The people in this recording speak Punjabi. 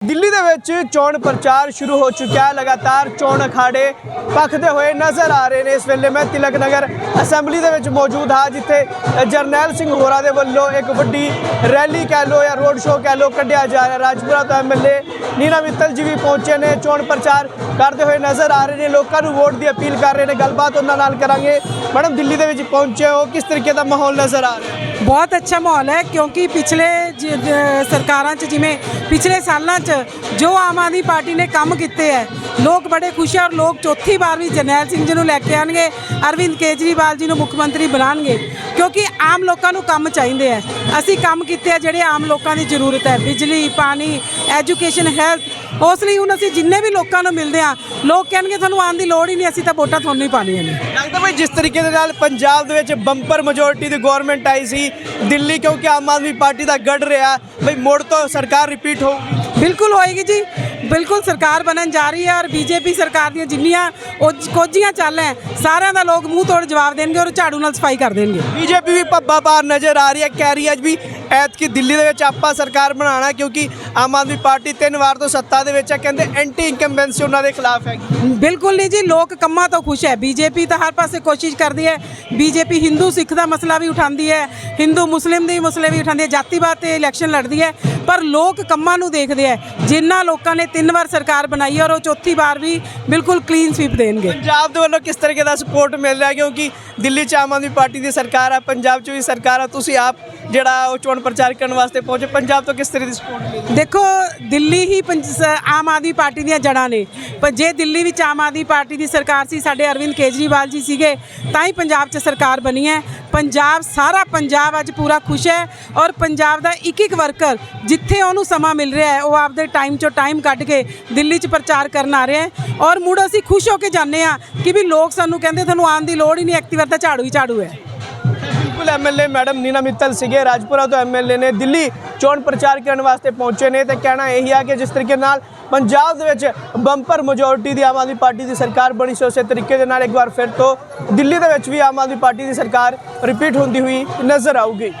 ਦਿੱਲੀ ਦੇ ਵਿੱਚ ਚੋਣ ਪ੍ਰਚਾਰ ਸ਼ੁਰੂ ਹੋ ਚੁੱਕਿਆ ਹੈ। ਲਗਾਤਾਰ ਚੋਣ ਅਖਾੜੇ ਭਖਦੇ ਹੋਏ ਨਜ਼ਰ ਆ ਰਹੇ ਨੇ। ਇਸ ਵੇਲੇ ਮੈਂ ਤਿਲਕ ਨਗਰ ਅਸੈਂਬਲੀ ਦੇ ਵਿੱਚ ਮੌਜੂਦ ਹਾਂ ਜਿੱਥੇ ਜਰਨੈਲ ਸਿੰਘ ਹੋਰਾ ਦੇ ਵੱਲੋਂ ਇੱਕ ਵੱਡੀ ਰੈਲੀ ਕਹਿ ਲੋ ਜਾਂ ਰੋਡ ਸ਼ੋਅ ਕਹਿ ਲੋ ਕੱਢਿਆ ਜਾ ਰਿਹਾ। ਰਾਜਪੁਰਾ ਤੋਂ ਐਮਐਲਏ ਨੀਨਾ ਮਿੱਤਲ ਜੀ ਵੀ ਪਹੁੰਚੇ ਨੇ, ਚੋਣ ਪ੍ਰਚਾਰ ਕਰਦੇ ਹੋਏ ਨਜ਼ਰ ਆ ਰਹੇ ਨੇ। ਲੋਕਾਂ ਨੂੰ ਵੋਟ ਦੀ ਅਪੀਲ ਕਰ ਰਹੇ ਨੇ। ਗੱਲਬਾਤ ਉਹਨਾਂ ਨਾਲ ਕਰਾਂਗੇ। ਮੈਡਮ, ਦਿੱਲੀ ਦੇ ਵਿੱਚ ਪਹੁੰਚੇ ਹੋ, ਕਿਸ ਤਰੀਕੇ ਦਾ ਮਾਹੌਲ ਨਜ਼ਰ ਆ ਰਿਹਾ? ਹੈ ਬਹੁਤ ਅੱਛਾ ਮਾਹੌਲ ਹੈ, ਕਿਉਂਕਿ ਪਿਛਲੇ ਜ- ਸਰਕਾਰਾਂ 'ਚ, ਜਿਵੇਂ ਪਿਛਲੇ ਸਾਲਾਂ 'ਚ ਜੋ ਆਮ ਆਦਮੀ ਪਾਰਟੀ ਨੇ ਕੰਮ ਕੀਤੇ ਹੈ, ਲੋਕ ਬੜੇ ਖੁਸ਼ ਹੈ ਔਰ ਲੋਕ ਚੌਥੀ ਵਾਰ ਵੀ ਜਰਨੈਲ ਸਿੰਘ ਜੀ ਨੂੰ ਲੈ ਕੇ ਆਣਗੇ ਅਰਵਿੰਦ ਕੇਜਰੀਵਾਲ ਜੀ ਨੂੰ ਮੁੱਖ ਮੰਤਰੀ ਬਣਾਉਣਗੇ, ਕਿਉਂਕਿ ਆਮ ਲੋਕਾਂ ਨੂੰ ਕੰਮ ਚਾਹੀਦੇ ਹੈ ਅਸੀਂ ਕੰਮ ਕੀਤੇ ਆ ਜਿਹੜੇ ਆਮ ਲੋਕਾਂ ਦੀ ਜ਼ਰੂਰਤ ਹੈ। ਬਿਜਲੀ, ਪਾਣੀ, ਐਜੂਕੇਸ਼ਨ, ਹੈਲਥ, ਉਸ ਲਈ ਹੁਣ ਅਸੀਂ ਜਿੰਨੇ ਵੀ ਲੋਕਾਂ ਨੂੰ ਮਿਲਦੇ ਆ ਲੋਕ ਕਹਿਣਗੇ ਤੁਹਾਨੂੰ ਆਉਣ ਦੀ ਲੋੜ ਹੀ ਨਹੀਂ, ਅਸੀਂ ਤਾਂ ਵੋਟਾਂ ਤੁਹਾਨੂੰ ਹੀ ਪਾਣੀਆਂ ਨੇ। ਲੱਗਦਾ ਬਈ ਜਿਸ ਤਰੀਕੇ ਦੇ ਨਾਲ ਪੰਜਾਬ ਦੇ ਵਿੱਚ ਬੰਪਰ ਮੈਜੋਰਟੀ ਦੀ ਗਵਰਨਮੈਂਟ ਆਈ ਸੀ, ਦਿੱਲੀ ਕਿਉਂਕਿ ਆਮ ਆਦਮੀ ਪਾਰਟੀ ਦਾ ਗੜ ਰਿਹਾ, ਬਈ ਮੁੜ ਤੋਂ ਸਰਕਾਰ ਰਿਪੀਟ ਹੋਊਗੀ। ਬਿਲਕੁਲ ਹੋਏਗੀ ਜੀ। ਬਿਲਕੁਲ ਸਰਕਾਰ ਬਣਨ ਜਾ ਰਹੀ ਹੈ ਔਰ ਬੀਜੇਪੀ ਸਰਕਾਰ ਦੀਆਂ ਜਿੰਨੀਆਂ ਉਹ ਕੋਝੀਆਂ ਚੱਲ ਹੈ ਸਾਰਿਆਂ ਦਾ ਲੋਕ ਮੂੰਹ ਤੋੜ ਜਵਾਬ ਦੇਣਗੇ ਔਰ ਝਾੜੂ ਨਾਲ ਸਫ਼ਾਈ ਕਰ ਦੇਣਗੇ। ਬੀਜੇਪੀ ਵੀ ਪੱਬਾ ਪਾਰ ਨਜ਼ਰ ਆ ਰਹੀ ਹੈ, ਕਹਿ ਰਹੀ ਹੈ ਵੀ ਐਤਕੀ ਦਿੱਲੀ ਦੇ ਵਿੱਚ ਆਪਾਂ ਸਰਕਾਰ ਬਣਾਉਣਾ ਕਿਉਂਕਿ ਆਮ ਆਦਮੀ ਪਾਰਟੀ ਤਿੰਨ ਵਾਰ ਤੋਂ ਸੱਤਾ ਦੇ ਵਿੱਚ ਹੈ ਕਹਿੰਦੇ ਐਂਟੀ ਇਨਕੰਬੈਂਸੀ ਉਹਨਾਂ ਦੇ ਖਿਲਾਫ ਹੈਗੀ। ਬਿਲਕੁਲ ਨਹੀਂ ਜੀ ਲੋਕ ਕੰਮਾਂ ਤੋਂ ਖੁਸ਼ ਹੈ। ਬੀਜੇਪੀ ਤਾਂ ਹਰ ਪਾਸੇ ਕੋਸ਼ਿਸ਼ ਕਰਦੀ ਹੈ। ਬੀਜੇਪੀ ਹਿੰਦੂ ਸਿੱਖ ਦਾ ਮਸਲਾ ਵੀ ਉਠਾਉਂਦੀ ਹੈ ਹਿੰਦੂ ਮੁਸਲਿਮ ਦੇ ਮਸਲੇ ਵੀ ਉਠਾਉਂਦੀ ਹੈ ਜਾਤੀਵਾਦ ਤੇ ਇਲੈਕਸ਼ਨ ਲੜਦੀ ਹੈ। ਪਰ ਲੋਕ ਕੰਮਾਂ ਨੂੰ ਦੇਖਦੇ ਹੈ ਜਿਨ੍ਹਾਂ ਲੋਕਾਂ ਨੇ ਤਿੰਨ ਵਾਰ ਸਰਕਾਰ ਬਣਾਈ ਹੈ ਔਰ ਉਹ ਚੌਥੀ ਵਾਰ ਵੀ ਬਿਲਕੁਲ ਕਲੀਨ ਸਵੀਪ ਦੇਣਗੇ। ਪੰਜਾਬ ਦੇ ਵੱਲੋਂ ਕਿਸ ਤਰੀਕੇ ਦਾ ਸਪੋਰਟ ਮਿਲ ਰਿਹਾ ਕਿਉਂਕਿ ਦਿੱਲੀ 'ਚ ਆਮ ਆਦਮੀ ਪਾਰਟੀ ਦੀ ਸਰਕਾਰ ਹੈ ਪੰਜਾਬ 'ਚ ਵੀ ਸਰਕਾਰ ਹੈ ਤੁਸੀਂ ਆਪ ਜਿਹੜਾ ਉਹ ਚੋਣ ਪ੍ਰਚਾਰ ਕਰਨ ਵਾਸਤੇ ਪਹੁੰਚੇ। ਪੰਜਾਬ ਤੋਂ ਕਿਸ ਤਰ੍ਹਾਂ ਦੀ ਸਪੋਰਟ ਮਿਲ? ਦੇਖੋ, ਦਿੱਲੀ ਹੀ ਪੰਜ- ਸ- ਆਮ ਆਦਮੀ ਪਾਰਟੀ ਦੀਆਂ ਜੜ੍ਹਾਂ ਨੇ। ਪਰ ਜੇ ਦਿੱਲੀ ਵਿੱਚ ਆਮ ਆਦਮੀ ਪਾਰਟੀ ਦੀ ਸਰਕਾਰ ਸੀ, ਸਾਡੇ ਅਰਵਿੰਦ ਕੇਜਰੀਵਾਲ ਜੀ ਸੀਗੇ, ਤਾਂ ਹੀ ਪੰਜਾਬ 'ਚ ਸਰਕਾਰ ਬਣੀ ਹੈ। ਪੰਜਾਬ, ਸਾਰਾ ਪੰਜਾਬ ਅੱਜ ਪੂਰਾ ਖੁਸ਼ ਹੈ ਔਰ ਪੰਜਾਬ ਦਾ ਇੱਕ ਇੱਕ ਵਰਕਰ ਜਿੱਥੇ ਉਹਨੂੰ ਸਮਾਂ ਮਿਲ ਰਿਹਾ ਹੈ, ਉਹ ਆਪਦੇ ਟਾਈਮ 'ਚੋਂ ਟਾਈਮ ਕੱਢ ਕੇ ਦਿੱਲੀ 'ਚ ਪ੍ਰਚਾਰ ਕਰਨ ਆ ਰਿਹਾ ਹੈ। ਔਰ ਮੁੜ ਅਸੀਂ ਖੁਸ਼ ਹੋ ਕੇ ਜਾਂਦੇ ਆ ਕਿ ਵੀ ਲੋਕ ਸਾਨੂੰ ਕਹਿੰਦੇ, ਤੁਹਾਨੂੰ ਆਉਣ ਦੀ ਲੋੜ ਹੀ ਨਹੀਂ ਐਕਟਿਵਰ ਤਾਂ ਝਾੜੂ ਹੀ ਝਾੜੂ ਹੈ। ਬਿਲਕੁਲ ਐਮਐਲਏ ਮੈਡਮ ਨੀਨਾ ਮਿੱਤਲ ਸੀਗੇ। ਰਾਜਪੁਰਾ ਤੋਂ ਐਮਐਲਏ ਨੇ ਦਿੱਲੀ ਚੋਣ ਪ੍ਰਚਾਰ ਕਰਨ ਵਾਸਤੇ ਪਹੁੰਚੇ ਨੇ। ਤੇ ਕਹਿਣਾ ਇਹੀ ਆ ਕਿ ਜਿਸ ਤਰੀਕੇ ਨਾਲ ਪੰਜਾਬ ਦੇ ਵਿੱਚ ਬੰਪਰ ਮੈਜੋਰਟੀ ਦੀ ਆਮ ਆਦਮੀ ਪਾਰਟੀ ਦੀ ਸਰਕਾਰ ਬਣੀ ਸੀ, ਉਸੇ ਤਰੀਕੇ ਦੇ ਨਾਲ ਇੱਕ ਵਾਰ ਫਿਰ ਤੋਂ ਦਿੱਲੀ ਦੇ ਵਿੱਚ ਵੀ ਆਮ ਆਦਮੀ ਪਾਰਟੀ ਦੀ ਸਰਕਾਰ ਰਿਪੀਟ ਹੁੰਦੀ ਹੋਈ ਨਜ਼ਰ ਆਊਗੀ।